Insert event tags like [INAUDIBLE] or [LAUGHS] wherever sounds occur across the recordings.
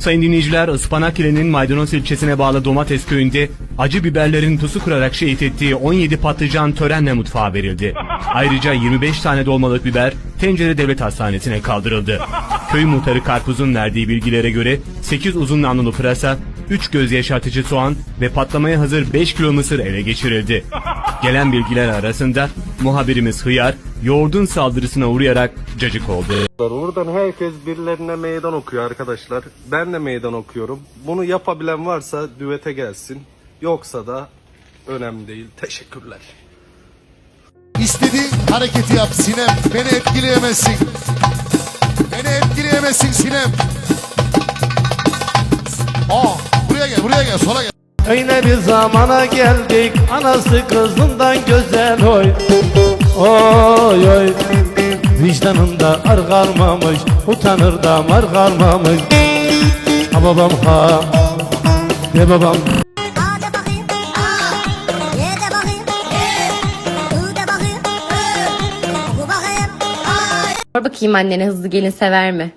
Sayın dinleyiciler, Ispanakle'nin Maydanoz ilçesine bağlı Domates köyünde acı biberlerin tuzu kırarak şehit ettiği 17 patlıcan törenle mutfağa verildi. Ayrıca 25 tane dolmalık biber Tencere Devlet Hastanesi'ne kaldırıldı. Köy muhtarı Karpuz'un verdiği bilgilere göre 8 uzun namlulu pırasa, 3 göz yaşartıcı soğan ve patlamaya hazır 5 kilo mısır ele geçirildi. Gelen bilgiler arasında muhabirimiz Hıyar, yoğurdun saldırısına uğrayarak cacık oldu. Buradan herkes birilerine meydan okuyor arkadaşlar. Ben de meydan okuyorum. Bunu yapabilen varsa düvete gelsin. Yoksa da önemli değil. Teşekkürler. İstediğin hareketi yap Sinem. Beni etkileyemezsin. Beni etkileyemezsin Sinem. Aa, buraya gel, buraya gel, sola gel. Öyle bir zamana geldik Anası kızından güzel oy Oy oy Vicdanında ar kalmamış Utanır da mar kalmamış Ha babam ha De babam. Sor bakayım annene hızlı gelin sever mi?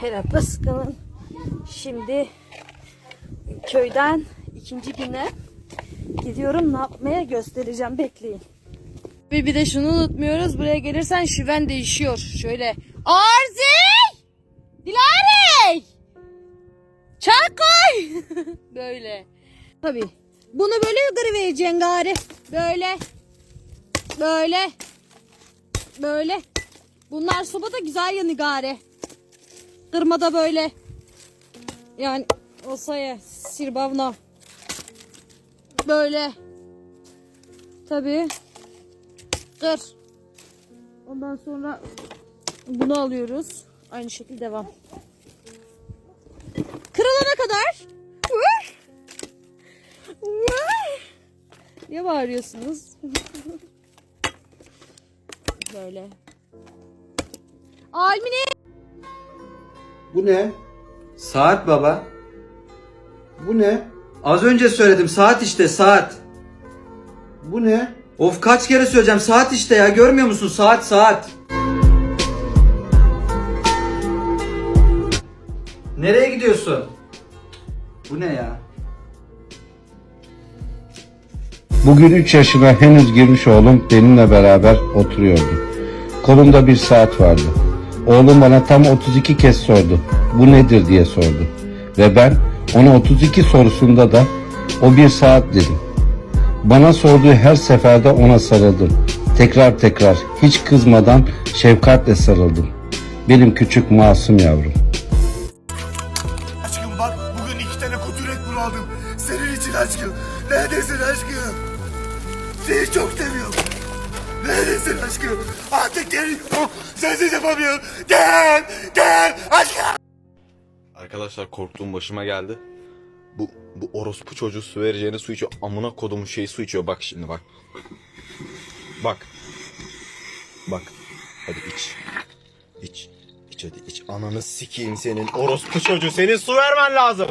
Hele baskının şimdi köyden ikinci güne gidiyorum ne yapmaya göstereceğim bekleyin. Ve bir de şunu unutmuyoruz buraya gelirsen şiven değişiyor. Şöyle Arzi! Dilarey! Çay koy! [LAUGHS] böyle. Tabii. Bunu böyle yukarı vereceksin gari. Böyle. Böyle. Böyle. Bunlar sobada güzel yanı gari. Kırmada böyle. Yani o saya sirbavna. Böyle. Tabii. Kır. Ondan sonra bunu alıyoruz. Aynı şekilde devam. Kırılana kadar. Niye bağırıyorsunuz? [LAUGHS] böyle. Almine Bu ne? Saat baba. Bu ne? Az önce söyledim saat işte saat. Bu ne? Of kaç kere söyleyeceğim saat işte ya görmüyor musun saat saat. Nereye gidiyorsun? Bu ne ya? Bugün 3 yaşına henüz girmiş oğlum benimle beraber oturuyordu. Kolumda bir saat vardı. Oğlum bana tam 32 kez sordu. Bu nedir diye sordu. Ve ben ona 32 sorusunda da o bir saat dedim. Bana sorduğu her seferde ona sarıldım. Tekrar tekrar hiç kızmadan şefkatle sarıldım. Benim küçük masum yavrum. Aşkım bak, bugün iki tane kutu Bull aldım. Senin için aşkım. Neredesin aşkım? Seni çok seviyorum. Neredesin aşkım? Artık gel. Oh, sensiz yapamıyorum. Gel, gel aşkım. Arkadaşlar korktuğum başıma geldi. Bu bu orospu çocuğu su vereceğine su içiyor. Amına kodumun şeyi su içiyor. Bak şimdi bak. Bak. Bak. Hadi iç. İç. İç hadi iç. Ananı sikeyim senin. Orospu çocuğu. Senin su vermen lazım.